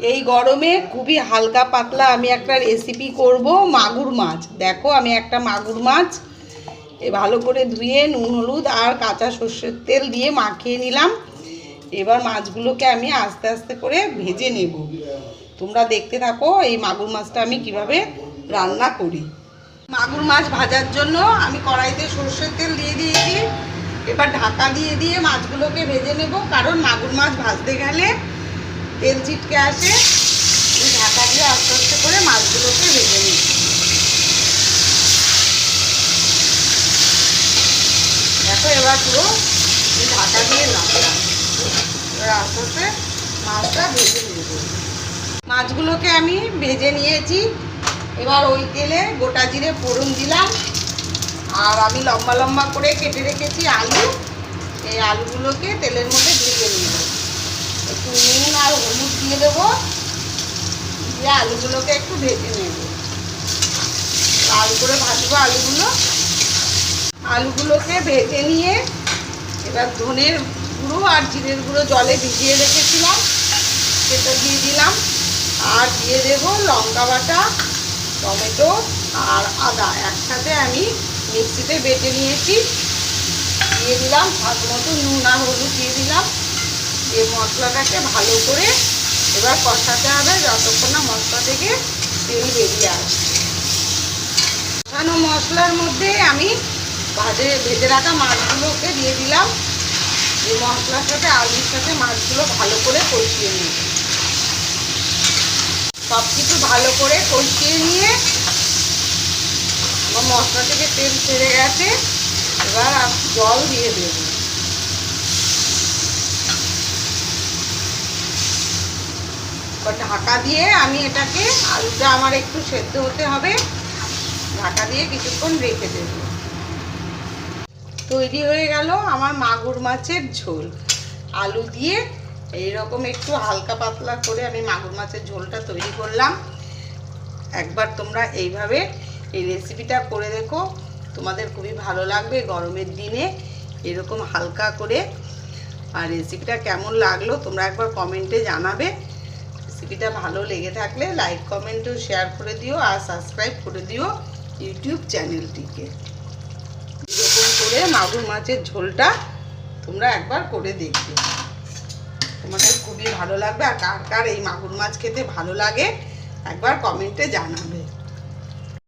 এই গরমে খুবই হালকা পাতলা আমি একটা রেসিপি করব, মাগুর মাছ। দেখো, আমি একটা মাগুর মাছ ভালো করে ধুয়ে, নুন, হলুদ আর কাঁচা সর্ষের তেল দিয়ে মাখিয়ে নিলাম। এবার মাছগুলোকে আমি আস্তে আস্তে করে ভেজে নেব। তোমরা দেখতে থাকো এই মাগুর মাছটা আমি কীভাবে রান্না করি। মাগুর মাছ ভাজার জন্য আমি কড়াইতে সর্ষের তেল দিয়ে দিয়েছি। এবার ঢাকা দিয়ে দিয়ে মাছগুলোকে ভেজে নেব, কারণ মাগুর মাছ ভাজতে গেলে তেল ছিটকে আসে ঢাকা দিয়ে আস্তে আস্তে করে মাছগুলোকে ভেজে নিই। দেখো এবার পুরো ঢাকা দিয়ে এবার আস্তে আস্তে মাছটা ভেজে নেব। মাছগুলোকে আমি ভেজে নিয়েছি। এবার ওই তেলে গোটা জিরে ফোড়ন দিলাম। আর আমি লম্বা লম্বা করে কেটে রেখেছি আলু। এই আলুগুলোকে তেলের মধ্যে ভেজে নেব একটু নুন আর হলুদ দিয়ে দেবো দিয়ে আলুগুলোকে একটু ভেজে নেব। লাল করে ভাজবো আলুগুলো। আলুগুলোকে ভেজে নিয়ে এবার ধনের গুঁড়ো আর জিরের গুঁড়ো জলে ভিজিয়ে রেখেছিলাম। সেটা দিয়ে দিলাম। আর দিয়ে দেব লঙ্কা বাটা, টমেটো আর আদা। একসাথে আমি মিক্সিতে বেটে নিয়েছি। দিয়ে দিলাম স্বাদ মতো নুন আর হলুদ দিয়ে দিলাম। এই মশলাটাকে ভালো করে এবার কষাতে হবে, যতক্ষণ না মশলা থেকে তেল বেরিয়ে আসে। কষানো মশলার মধ্যে আমি ভাজে, ভেজে রাখা মাছগুলোকে দিয়ে দিলাম। এই মশলার সাথে, আলুর সাথে মাছগুলো ভালো করে কষিয়ে নেব সব কিছু ভালো করে কষিয়ে নিয়ে আমার মশলা থেকে তেল ছেড়ে গেছে। এবার জল দিয়ে দেব। ঢাকা দিয়ে আমি এটাকে আলুটা আমার একটু সেদ্ধ হতে হবে। ঢাকা দিয়ে কিছুক্ষণ রেখে দেব। তৈরি হয়ে গেল আমার মাগুর মাছের ঝোল। আলু দিয়ে এইরকম একটু হালকা পাতলা করে আমি মাগুর মাছের ঝোলটা তৈরি করলাম। একবার তোমরা এইভাবে এই রেসিপিটা করে দেখো। তোমাদের খুবই ভালো লাগবে গরমের দিনে এরকম হালকা করে। আর রেসিপিটা কেমন লাগল তোমরা একবার কমেন্টে জানাবে। রেসিপিটা ভালো লেগে থাকলে লাইক, কমেন্ট ও শেয়ার করে দিও আর সাবস্ক্রাইব করে দিও ইউটিউব চ্যানেলটিকে। এরকম করে মাগুর মাছের ঝোলটা তোমরা একবার করে দেখবে। তোমাদের খুবই ভালো লাগবে আর কার কার এই মাগুর মাছ খেতে ভালো লাগে একবার কমেন্টে জানাবে।